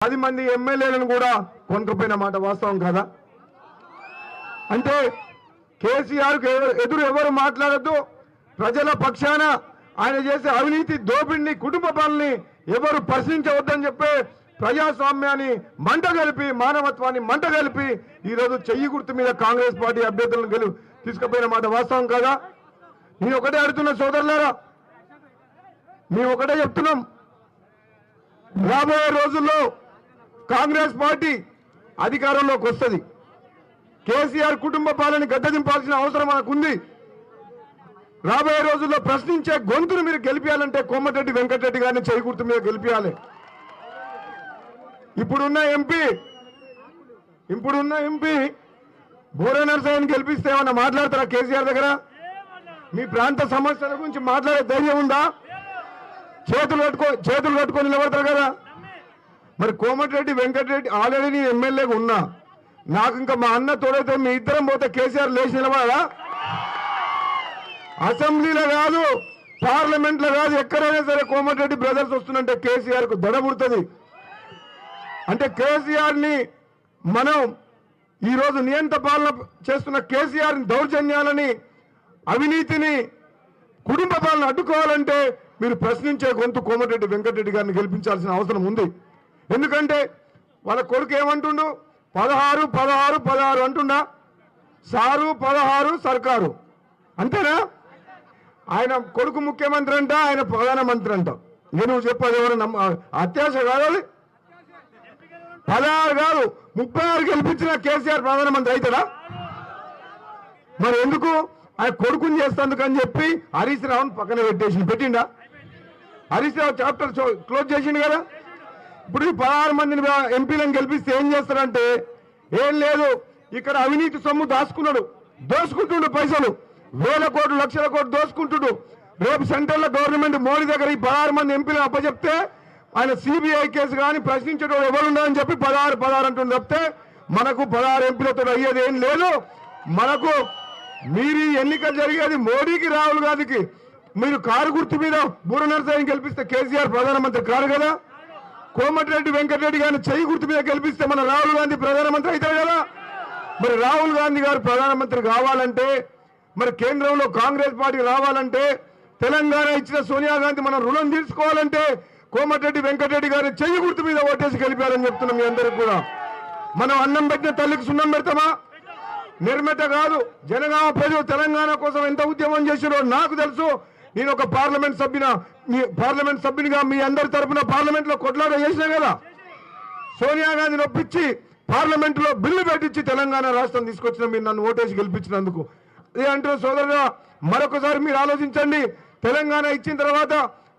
పది మంది ఎమ్మెల్యేలను కూడా కొనుక్కపోయిన మాట వాస్తవం కదా? అంటే కేసీఆర్ ఎదురు ఎవరు మాట్లాడద్దు ప్రజల పక్షాన ఆయన చేసే అవినీతి దోపిడిని కుటుంబ పనుల్ని ఎవరు ప్రశ్నించవద్దని చెప్పే ప్రజాస్వామ్యాన్ని మంట కలిపి మానవత్వాన్ని మంట కలిపి ఈరోజు చెయ్యి గుర్తు మీద కాంగ్రెస్ పార్టీ అభ్యర్థులను గెలు తీసుకుపోయిన మాట వాస్తవం కదా? నేను ఒకటే అడుగుతున్న సోదరులారా మేము ఒకటే చెప్తున్నాం. రాబోయే రోజుల్లో కాంగ్రెస్ పార్టీ అధికారంలోకి వస్తుంది. కేసీఆర్ కుటుంబ పాలన గడ్డదింపాల్సిన అవసరం మనకుంది. రాబోయే రోజుల్లో ప్రశ్నించే గొంతును మీరు గెలిపించాలంటే కోమటిరెడ్డి వెంకటరెడ్డి గారిని చేకూర్తు మీద గెలిపించాలి ఇప్పుడున్న ఎంపీ ఇప్పుడున్న ఎంపీ బోరే నరసయ్యని గెలిపిస్తే ఏమన్నా మాట్లాడతారా కేసీఆర్ దగ్గర? మీ ప్రాంత సమస్యల గురించి మాట్లాడే ధైర్యం ఉందా? చేతులు కట్టుకో చేతులు కట్టుకొని నిలబడతారు కదా. మరి కోమటిరెడ్డి వెంకటరెడ్డి ఆల్రెడీ నేను ఎమ్మెల్యేగా ఉన్నా. నాకు ఇంకా మా అన్న తోడైతే మీ ఇద్దరం పోతే కేసీఆర్ లేచి నిలబడా అసెంబ్లీలో కాదు పార్లమెంట్లో కాదు ఎక్కడైనా సరే కోమటిరెడ్డి బ్రదర్స్ వస్తుందంటే కేసీఆర్కు దడ అంటే కేసీఆర్ని మనం ఈరోజు నియంత పాలన చేస్తున్న కేసీఆర్ దౌర్జన్యాలని అవినీతిని కుటుంబ పాలన అడ్డుకోవాలంటే మీరు ప్రశ్నించే గొంతు కోమటిరెడ్డి వెంకటరెడ్డి గారిని గెలిపించాల్సిన అవసరం ఉంది. ఎందుకంటే వాళ్ళ కొడుకు ఏమంటుండు? పదహారు పదహారు పదహారు అంటున్నా సారు పదహారు సర్కారు. అంతేనా? ఆయన కొడుకు ముఖ్యమంత్రి అంట ఆయన ప్రధానమంత్రి అంట. నేను చెప్పాలి ఎవరు నమ్మ అత్యాశ కాదు పదహారు కాదు ముప్పై ఆరు గెలిపించిన కేసీఆర్ ప్రధానమంత్రి అవుతాడా మరి ఎందుకు? ఆయన కొడుకుని చేస్తందుకు అని చెప్పి హరీష్ రావుని పక్కన పెట్టేసి పెట్టిండా? హరీష్ రావు చాప్టర్ క్లోజ్ చేసిండు కదా? ఇప్పుడు ఈ పదహారు మందిని ఎంపీలను గెలిపిస్తే ఏం చేస్తారంటే ఏం లేదు ఇక్కడ అవినీతి సొమ్ము దాచుకున్నాడు దోసుకుంటుండు పైసలు. వేల కోట్లు లక్షల కోట్లు దోసుకుంటుడు రేపు సెంట్రల్లో గవర్నమెంట్ మోడీ దగ్గర ఈ పదహారు మంది ఎంపీలను అప్పచెప్తే ఆయన సిబిఐ కేసు కానీ ప్రశ్నించేటోడు ఎవరున్నారని చెప్పి పదహారు పదహారు అంటుంది తప్పితే మనకు పదహారు ఎంపీలతో అయ్యేది ఏం లేదు. మనకు మీరు ఎన్నికలు జరిగేది మోడీకి రాహుల్ గాంధీకి. మీరు కారు గుర్తు మీద బూర నరసాయిని గెలిపిస్తే కేసీఆర్ ప్రధానమంత్రి కారు కదా? కోమటిరెడ్డి వెంకటరెడ్డి గారిని చెయ్యి గుర్తు మీద గెలిపిస్తే మన రాహుల్ గాంధీ ప్రధానమంత్రి అవుతారు కదా మరి రాహుల్ గాంధీ గారు ప్రధానమంత్రి కావాలంటే మరి కేంద్రంలో కాంగ్రెస్ పార్టీ రావాలంటే తెలంగాణ ఇచ్చిన సోనియా గాంధీ మనం రుణం తీర్చుకోవాలంటే కోమటిరెడ్డి వెంకటరెడ్డి గారి చెయ్యి గుర్తు మీద ఓటేసి గెలిపారని చెప్తున్నాం మీ అందరికి కూడా. మనం అన్నం పెట్టిన తల్లికి సున్నం పెడతామా? నిర్మిత కాదు. జనగామ ప్రజలు తెలంగాణ కోసం ఎంత ఉద్యమం చేసిరో నాకు తెలుసు. నేను ఒక పార్లమెంట్ సభ్యున మీ పార్లమెంట్ సభ్యునిగా మీ అందరి తరపున పార్లమెంట్లో కొట్లాట చేసినా కదా? సోనియా గాంధీని ఒప్పించి పార్లమెంట్లో బిల్లు పెట్టించి తెలంగాణ రాష్ట్రం తీసుకొచ్చిన మీరు నన్ను ఓటేసి గెలిపించినందుకు. అదే అంటూ సోదరుగా మరొకసారి మీరు ఆలోచించండి. తెలంగాణ ఇచ్చిన తర్వాత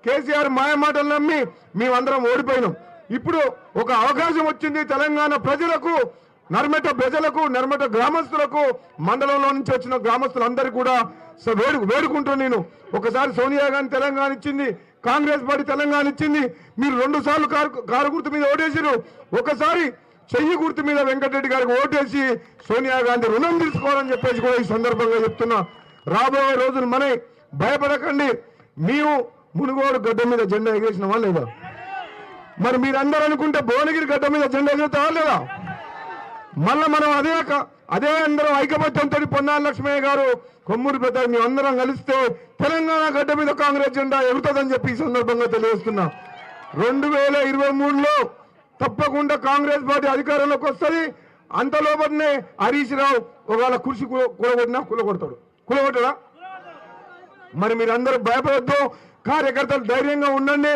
కేసీఆర్ మాయ మాటలు నమ్మి మేమందరం ఓడిపోయినాం. ఇప్పుడు ఒక అవకాశం వచ్చింది తెలంగాణ ప్రజలకు. నర్మట ప్రజలకు నర్మట గ్రామస్తులకు మండలంలో నుంచి వచ్చిన గ్రామస్తులందరికీ కూడా వేడు వేడుకుంటూ నేను. ఒకసారి సోనియా గాంధీ తెలంగాణ ఇచ్చింది కాంగ్రెస్ పార్టీ తెలంగాణ ఇచ్చింది మీరు రెండు సార్లు కారు కారు గుర్తు మీద ఓటేసారు ఒకసారి చెయ్యి గుర్తు మీద వెంకటరెడ్డి గారికి ఓటేసి సోనియా గాంధీ రుణం తీసుకోవాలని చెప్పేసి కూడా ఈ సందర్భంగా చెప్తున్నా. రాబోయే రోజులు మనై భయపడకండి. మేము మునుగోడు గడ్డ మీద జెండా ఎగేసినామా లేదా మరి మీరందరూ అనుకుంటే భువనగిరి గడ్డ మీద జెండా ఎగురుతావా లేదా? మళ్ళా మనం అదే క- అదే అందరం ఐకమత్యంతో పొన్నాల లక్ష్మయ్య గారు కొమ్మూరి పెద్ద మేము అందరం కలిస్తే తెలంగాణ గడ్డ మీద కాంగ్రెస్ జెండా ఎగుతుందని చెప్పి ఈ సందర్భంగా తెలియజేస్తున్నా. రెండు వేల ఇరవై మూడులో తప్పకుండా కాంగ్రెస్ పార్టీ అధికారంలోకి వస్తుంది. అంత హరీష్ రావు ఒకవేళ కుర్చీ కూలగొట్టినా కూలగొడతాడు. కూలగొట్టడా? మరి మీరందరూ భయపడద్దు. కార్యకర్తలు ధైర్యంగా ఉండండి.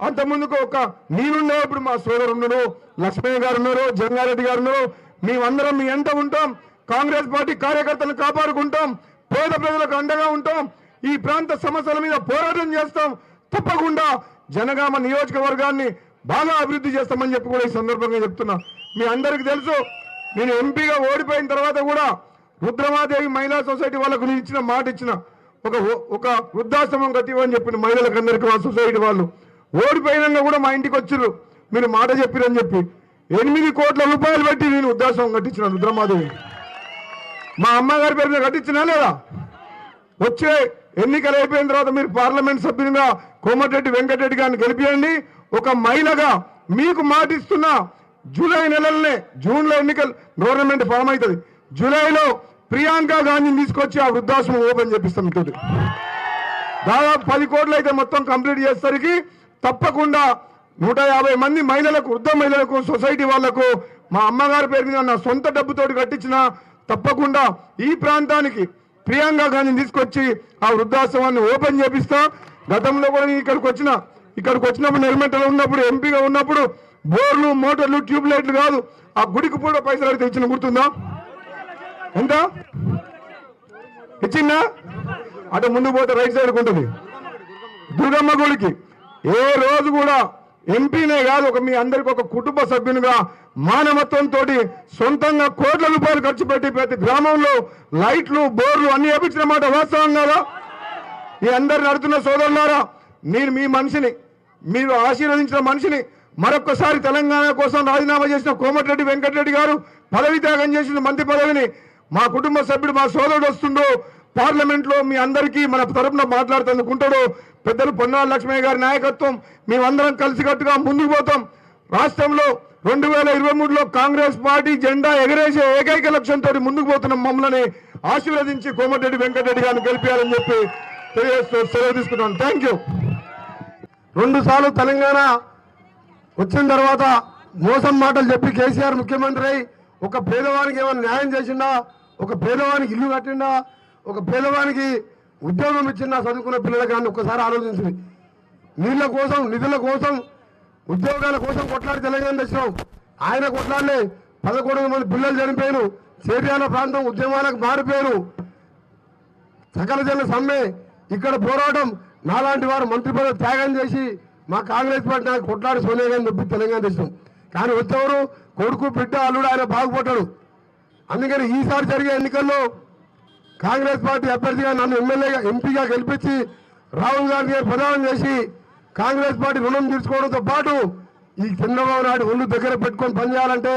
అంతకుముందుకు ఒక నేనుండే ఇప్పుడు మా ఉన్నారు లక్ష్మయ్య గారు ఉన్నారు జంగారెడ్డి గారు ఉన్నారు మేమందరం మీ ఎంట ఉంటాం. కాంగ్రెస్ పార్టీ కార్యకర్తలను కాపాడుకుంటాం. పేద ప్రజలకు అండగా ఉంటాం. ఈ ప్రాంత సమస్యల మీద పోరాటం చేస్తాం. తప్పకుండా జనగామ నియోజకవర్గాన్ని బాగా అభివృద్ధి చేస్తామని చెప్పి కూడా ఈ సందర్భంగా చెప్తున్నా. మీ అందరికీ తెలుసు నేను ఎంపీగా ఓడిపోయిన తర్వాత కూడా రుద్రమాదేవి మహిళా సొసైటీ వాళ్ళకు నేను ఇచ్చిన మాట ఇచ్చిన. ఒక ఒక వృద్ధాశ్రమం కట్టివని చెప్పిన మహిళలకు అందరికీ వాళ్ళ సొసైటీ వాళ్ళు. ఓడిపోయినాక కూడా మా ఇంటికి వచ్చిర్రు. మీరు మాట చెప్పిరని చెప్పి. ఎనిమిది కోట్ల రూపాయలు పెట్టి నేను ఉద్దేశం కట్టించిన రుద్రమాధవి మా అమ్మగారి పేరు మీద కట్టించినా లేదా? వచ్చే ఎన్నికలు అయిపోయిన తర్వాత మీరు పార్లమెంట్ సభ్యునిగా కోమటిరెడ్డి వెంకటరెడ్డి గారిని గెలిపియండి. ఒక మహిళగా మీకు మాటిస్తున్న జూలై నెలలనే జూన్లో ఎన్నికలు గవర్నమెంట్ ఫామ్ అవుతుంది జూలైలో ప్రియాంక గాంధీని తీసుకొచ్చి ఆ వృద్ధాశ్రమం ఓపెన్ చేపిస్తాం ఇటు దాదాపు పది కోట్లు అయితే మొత్తం కంప్లీట్ చేసేసరికి తప్పకుండా నూట యాభై మంది మహిళలకు వృద్ధ మహిళలకు సొసైటీ వాళ్ళకు మా అమ్మగారి పేరు మీద నా సొంత డబ్బుతో కట్టించిన తప్పకుండా ఈ ప్రాంతానికి ప్రియాంక గాంధీని తీసుకొచ్చి ఆ వృద్ధాశ్రమాన్ని ఓపెన్ చేపిస్తా. గతంలో కూడా నేను ఇక్కడికి వచ్చిన ఇక్కడికి వచ్చినప్పుడు నిర్మెంటలో ఉన్నప్పుడు ఎంపీగా ఉన్నప్పుడు బోర్లు మోటార్లు ట్యూబ్ లైట్లు కాదు ఆ గుడికి కూడా పైసలు అడిగితే ఇచ్చిన గుర్తుందా? ఎంత? ఇచ్చిందా? అటు ముందు పోతే రైట్ సైడ్ ఉంటుంది. దుర్గమ్మ గుడికి ఏ రోజు కూడా ఎంపీనే కాదు ఒక మీ అందరికి ఒక కుటుంబ సభ్యునిగా మానవత్వంతో సొంతంగా కోట్ల రూపాయలు ఖర్చు పెట్టి ప్రతి గ్రామంలో లైట్లు బోర్లు అన్ని వేపించిన మాట వాస్తవం కదా? ఈ అందరు నడుతున్న సోదరులారా మీరు మీ మనిషిని మీరు ఆశీర్వదించిన మనిషిని మరొక్కసారి తెలంగాణ కోసం రాజీనామా చేసిన కోమటిరెడ్డి వెంకటరెడ్డి గారు పదవి త్యాగం చేసిన మంత్రి పదవిని మా కుటుంబ సభ్యుడు మా సోదరుడు వస్తుండో పార్లమెంట్లో మీ అందరికీ మన తరపున మాట్లాడుతుందుకుంటాడు పెద్దలు పొన్నాల లక్ష్మయ్య గారి నాయకత్వం. మేమందరం కలిసికట్టుగా ముందుకు పోతాం. రాష్ట్రంలో రెండు వేల ఇరవై మూడులో కాంగ్రెస్ పార్టీ జెండా ఎగరేసే ఏకైక లక్ష్యంతో ముందుకు పోతున్న మమ్మల్ని ఆశీర్వదించి కోమటిరెడ్డి వెంకటరెడ్డి గారిని గెలిపించాలని చెప్పి తెలియజేస్తూ సెలవు తీసుకున్నాను థ్యాంక్ యూ రెండు సార్లు తెలంగాణ వచ్చిన తర్వాత మోసం మాటలు చెప్పి కేసీఆర్ ముఖ్యమంత్రి అయి ఒక పేదవానికి ఏమైనా న్యాయం చేసిండా? ఒక పేదవానికి ఇల్లు కట్టిండా? ఒక పేదవానికి ఉద్యోగం ఇచ్చిన చదువుకున్న పిల్లలు కానీ ఒక్కసారి ఆలోచించింది నీళ్ళ కోసం నిధుల కోసం ఉద్యోగాల కోసం కొట్లాడి తెలంగాణ తెచ్చినాం ఆయన కొట్లాడలే. పదకొండు మంది పిల్లలు చనిపోయారు చేర్యాల ప్రాంతం ఉద్యమాలకు మారిపోయారు. సకల జన సమ్మె ఇక్కడ పోరాటం నాలాంటి వారు మంత్రి పదవి త్యాగం చేసి మా కాంగ్రెస్ పార్టీ నాకు కొట్లాడి సోనియా గాంధీ నొప్పి తెలంగాణ తెచ్చినాం. కానీ వచ్చేవారు కొడుకు బిడ్డ అల్లుడు ఆయన బాగుపడ్డాడు. అందుకని ఈసారి జరిగే ఎన్నికల్లో కాంగ్రెస్ పార్టీ అభ్యర్థిగా నన్ను ఎమ్మెల్యేగా ఎంపీగా గెలిపించి రాహుల్ గాంధీ ప్రదానం ప్రధానం చేసి కాంగ్రెస్ పార్టీ రుణం తీర్చుకోవడంతో పాటు ఈ చంద్రబాబు నాయుడు ఒళ్ళు దగ్గర పెట్టుకొని పనిచేయాలంటే